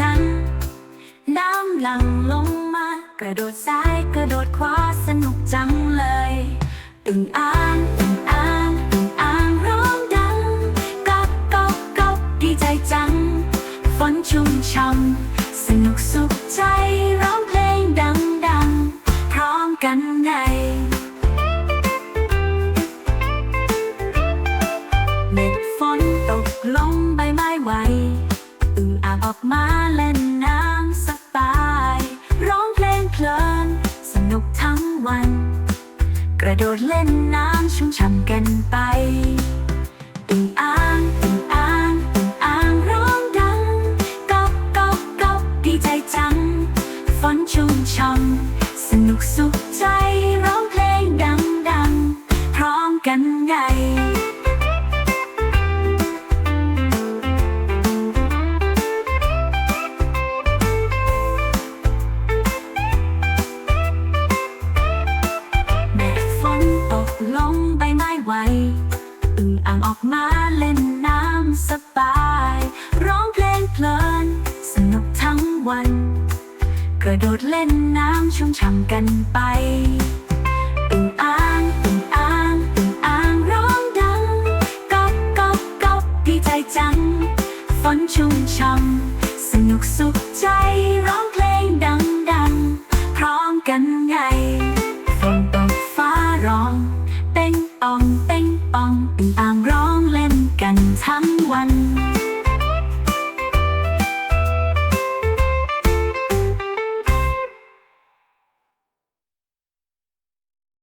จัง น้ำหลั่งลงมา กระโดดซ้ายกระโดดขวาสนุกจังเลยอึ่งอ่างอึ่งอ่างอึ่งอ่างร้องดังก๊อกก๊อกก๊อกดีใจจัง ฝนชุ่มช่ำสนุกสุขใจร้องเพลงดังดังๆพร้อมกันไงเม็ดฝนตกลงไม้ ไหวอึ่งอ่างออกมาเล่นน้ำสบาย ร้องเพลงเพลิน สนุกทั้งวัน กระโดดเล่นน้ำชุ่มฉ่ำกันไปอึ่งอ่างอึ่งอ่างอึ่งอ่างร้องดังก๊อกก๊อกก๊อกดีใจจังฝนชุ่มช่ำสนุกสุขใจร้องเพลงดังดังๆพร้อมกันไง ไวอึ่งอ่างออกมาเล่นน้ำสบาย ร้องเพลงเพลิน สนุกทั้งวัน กระโดดเล่นน้ำชุ่มฉ่ำกันไปอึ่งอ่างอึ่งอ่างอึ่งอ่างร้องดังก๊อกก๊อกก๊อกดีใจจัง ฝนชุ่มช่ำสนุกสุขใจร้อง ต่างร้องเล่นกันทั้งวัน